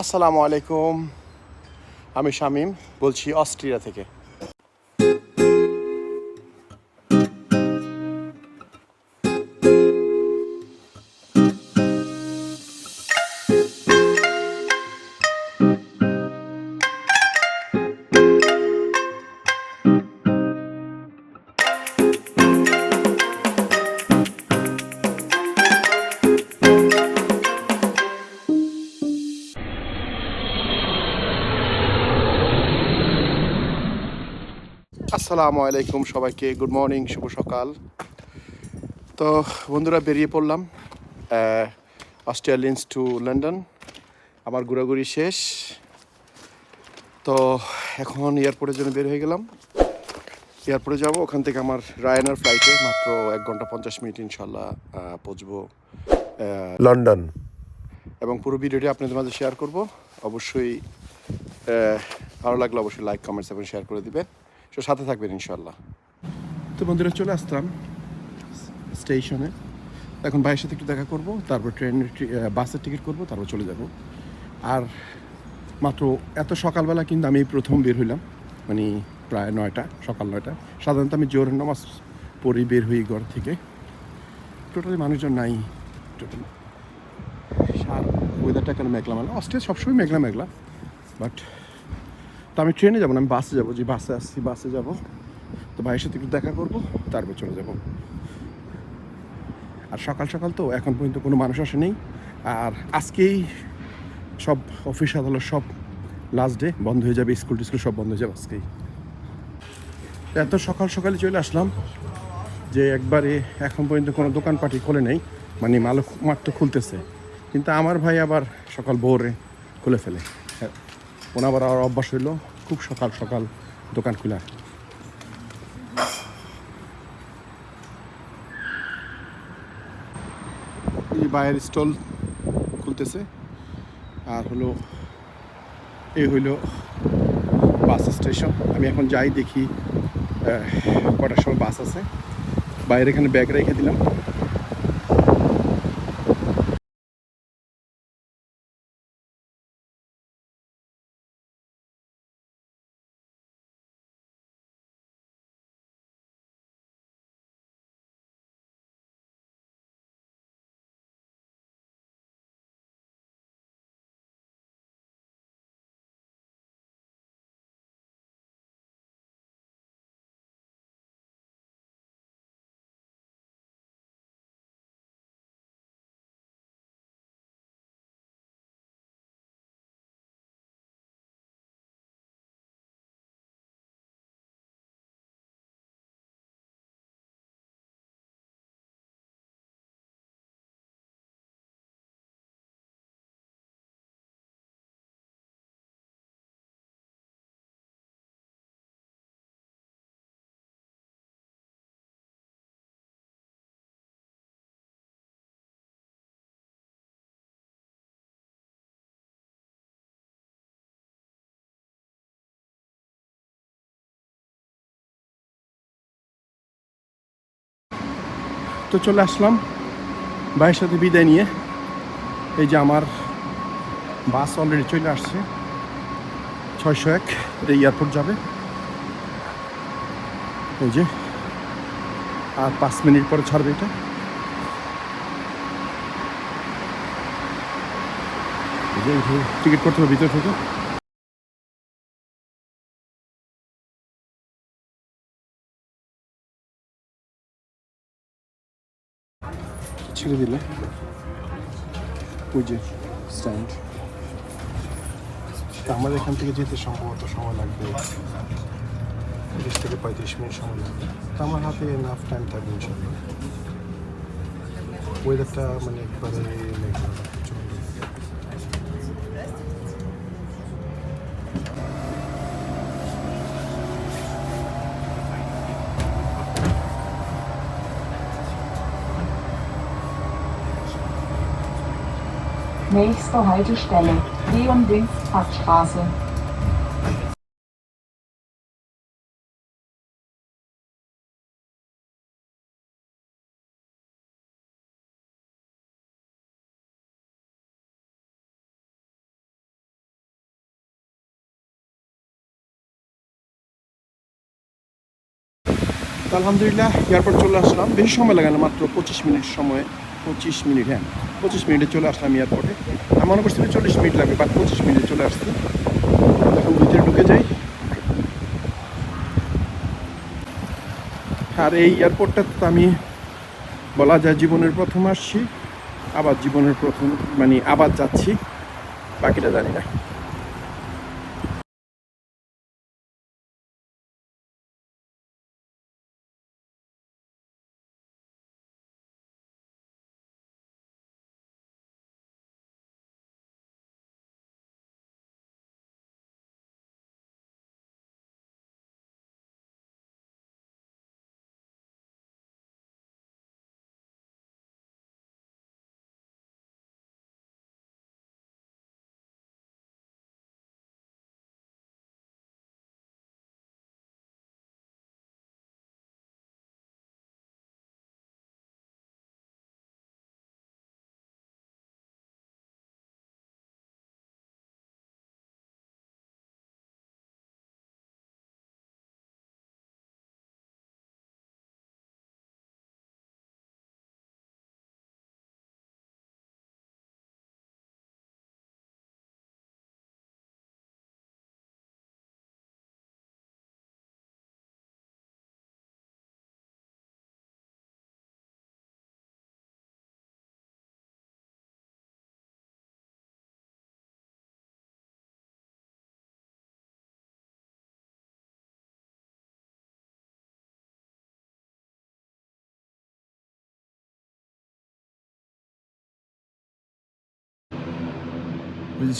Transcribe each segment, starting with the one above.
আসসালামু আলাইকুম। আমি শামীম বলছি অস্ট্রিয়া থেকে। আসসালামু আলাইকুম সবাইকে। গুড মর্নিং শুভ সকাল। তো বন্ধুরা বেরিয়ে পড়লাম অস্ট্রেলিয়ান্স টু লন্ডন আমার ঘোরাঘুরি শেষ। তো এখন এয়ারপোর্টের জন্য বের হয়ে গেলাম। এয়ারপোর্টে যাব ওখান থেকে আমার রায়নার ফ্লাইটে মাত্র এক ঘণ্টা পঞ্চাশ মিনিট ইনশাল্লাহ পৌঁছবো লন্ডন এবং পুরো ভিডিওটি আপনাদের মাঝে শেয়ার করব। অবশ্যই ভালো লাগলে অবশ্যই লাইক কমেন্টস এবং শেয়ার করে দিবেন সো সাথে থাকবেন ইনশাল্লাহ তো বন্ধুরা চলে আসতাম স্টেশনে। এখন ভাইয়ের সাথে একটু দেখা করব, তারপর ট্রেনের বাসের টিকিট করব, তারপর চলে যাব। আর মাত্র এত সকালবেলা কিন্তু আমি প্রথম বের হইলাম মানে প্রায় নয়টা, সকাল নয়টা। সাধারণত আমি জোর নামাজ পড়ি বের হই ঘর থেকে। টোটালি মানুষজন নাই টোটালি সার ওয়েদারটা কেন মেঘলা মেঘলা অস্ট্রেলিয়া সবসময় মেঘলা মেঘলা বাট তো আমি ট্রেনে যাব না, আমি বাসে যাব, যে বাসে আসছি, বাসে যাব। তো ভাইয়ের সাথে একটু দেখা করব, তারপর চলে যাব। আর সকাল সকাল তো এখন পর্যন্ত কোনো মানুষ আসে নেই। আর আজকেই সব অফিস আদালত সব লাস্ট ডে বন্ধ হয়ে যাবে, স্কুল টিস্কুল সব বন্ধ হয়ে যাবে আজকেই। এত সকাল সকালে চলে আসলাম যে একবারে এখন পর্যন্ত কোনো দোকানপাটি খোলে নেই মানে মালক মাত্র খুলতেছে। কিন্তু আমার ভাই আবার সকাল ভোরে খুলে ফেলে। ওনার আর অভ্যাস হইল খুব সকাল সকাল দোকান খোলা। এই বাইরের স্টল খুলতেছে, আর হলো এই হইল বাস স্টেশন। আমি এখন যাই দেখি কটার সময় বাস আছে। বাইরে এখানে ব্যাগ রেখে দিলাম। তো চলে আসলাম ভাইয়ের সাথে বিদায় নিয়ে। এই যে আমার বাস অলরেডি চলে আসছে। ছয়শো এক, এটা এয়ারপোর্ট যাবে। এই যে, আর পাঁচ মিনিট পরে ছাড়বে এটা। টিকিট করতে হবে ভিতর থেকে। ছেড়ে দিলে। ওই যে স্ট্যান্ড আমার এখান থেকে যেতে সম্ভবত সময় লাগবে তিরিশ থেকে পঁয়ত্রিশ মিনিট সময় লাগবে। তো আমার হাতে নাফ টাইম থাকবে, ইনশাল্লাহ। ওয়েদারটা মানে একবারে মেঘলা Nächste Haltestelle, Leon-Dings-Packstraße. আলহামদুলিল্লাহ এয়ারপোর্ট চলে আসলাম বেশি সময় লাগে না মাত্র পঁচিশ মিনিট সময় পঁচিশ মিনিট হ্যাঁ। পঁচিশ মিনিটে চলে আসলাম এয়ারপোর্টে। আমি মনে করছি চল্লিশ মিনিট লাগবে, বাট পঁচিশ মিনিটে চলে আসছি। এখন ভিতরে ঢুকে যাই। আর এই এয়ারপোর্টটাতে তো আমি বলা যায় জীবনের প্রথম আসছি, আবার জীবনের প্রথম মানে আবার যাচ্ছি। বাকিটা জানি না।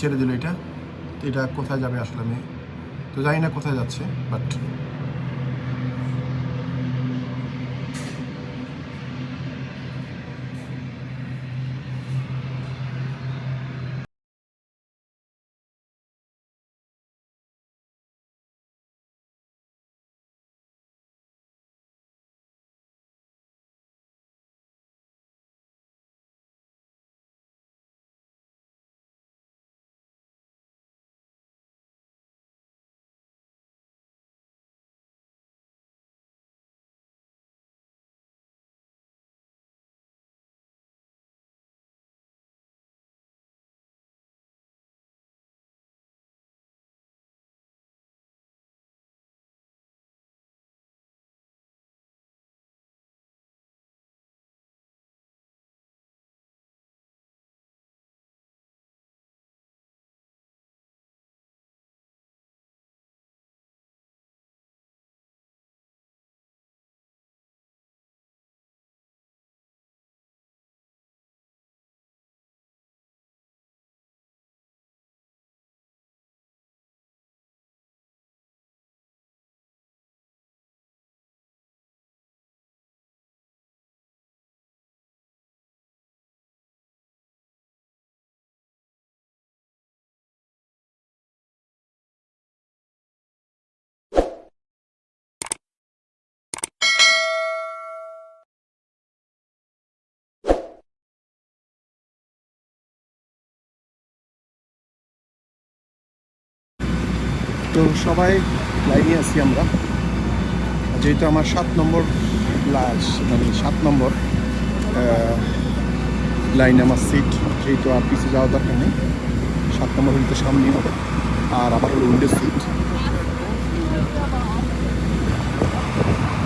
ছেড়ে দিল এটা এটা কোথায় যাবে আসলে আমি তো জানি না কোথায় যাচ্ছে বাট তো সবাই লাইনে আছি আমরা। যেহেতু আমার সাত নম্বর লাশ মানে সাত নম্বর লাইনে আমার সিট যেহেতু আর পিছিয়ে যাওয়া দরকার নেই, সাত নম্বর হইতে সামনে হবে, আর আমার হলো উইন্ডো সিট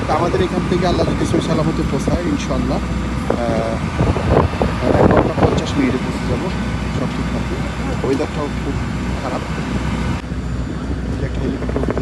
তা আমাদের এখান থেকে আল্লাহ যদি সালামতে পোষায় ইনশাল্লাহ এক ঘণ্টা পঞ্চাশ মিনিটে পৌঁছে যাব, সব ঠিক থাকবে। ওয়েদারটাও খুব খারাপ। যে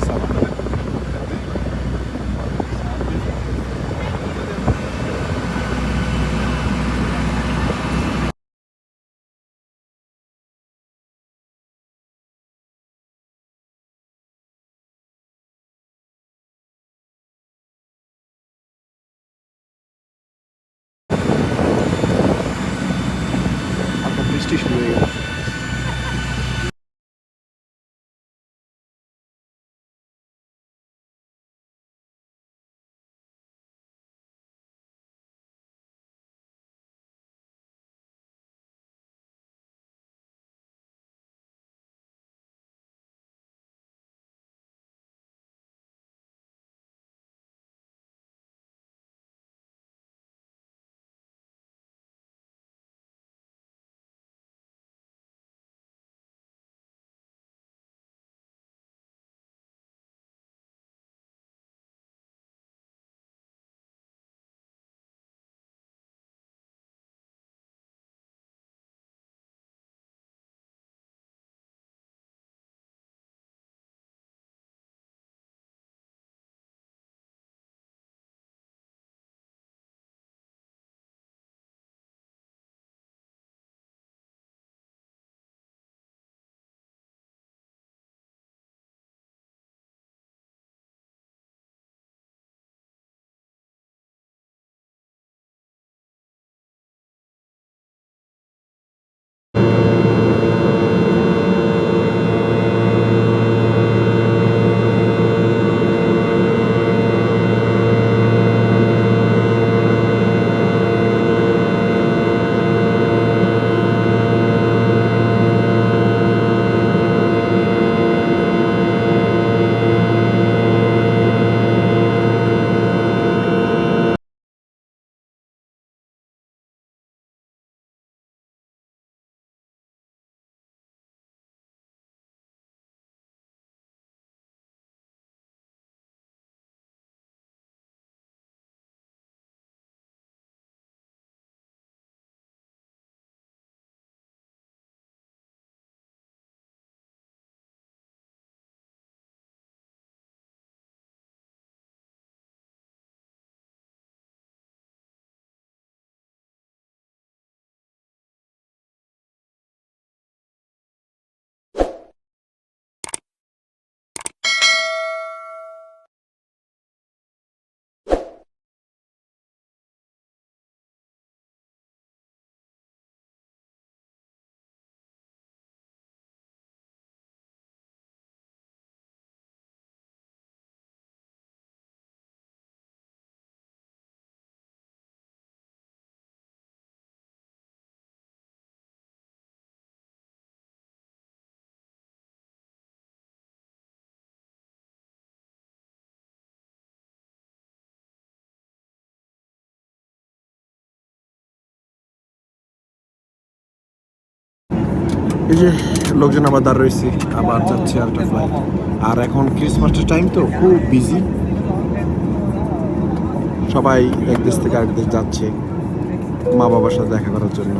এই যে লোকজন আবার দাঁড় রয়েছে, আবার যাচ্ছে আরেকটা ফ্লাইট আর এখন ক্রিসমাসের টাইম তো, খুব বিজি সবাই এক দেশ থেকে আরেক দেশ যাচ্ছে মা বাবার সাথে দেখা করার জন্য।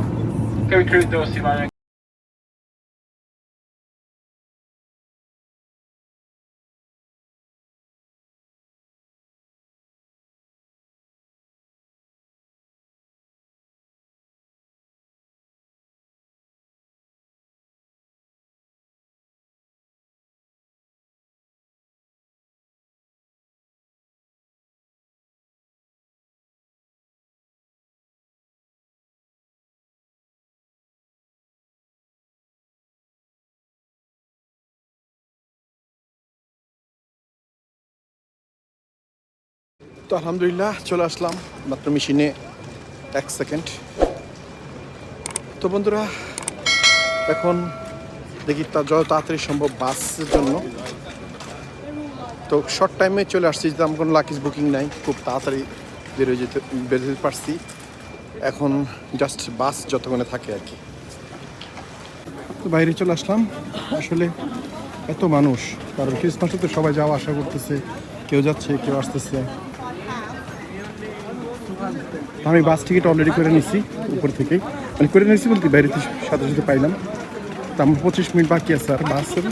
তো আলহামদুলিল্লাহ, চলে আসলাম মাত্র মেশিনে এক সেকেন্ড তো বন্ধুরা, এখন দেখি তা যত তাড়াতাড়ি সম্ভব বাসের জন্য। তো শর্ট টাইমে চলে আসছি, যেহেতু আমার কোনো লাকিজ বুকিং নাই, খুব তাড়াতাড়ি বেরোয় যেতে বেরোতে পারছি। এখন জাস্ট বাস যতক্ষণে থাকে আর কি। তো বাইরে চলে আসলাম। আসলে এত মানুষ, কারণ ক্রিসমাসে তো সবাই যাওয়া আশা করতেছে, কেউ যাচ্ছে, কেউ আসতেছে। আমি বাস টিকিট অলরেডি করে নিছি, উপর থেকে মানে করে নিয়েছি বলতে বাইরে সাথে সাথে পাইলাম। তা আমার পঁচিশ মিনিট বাকি আছে আর বাসের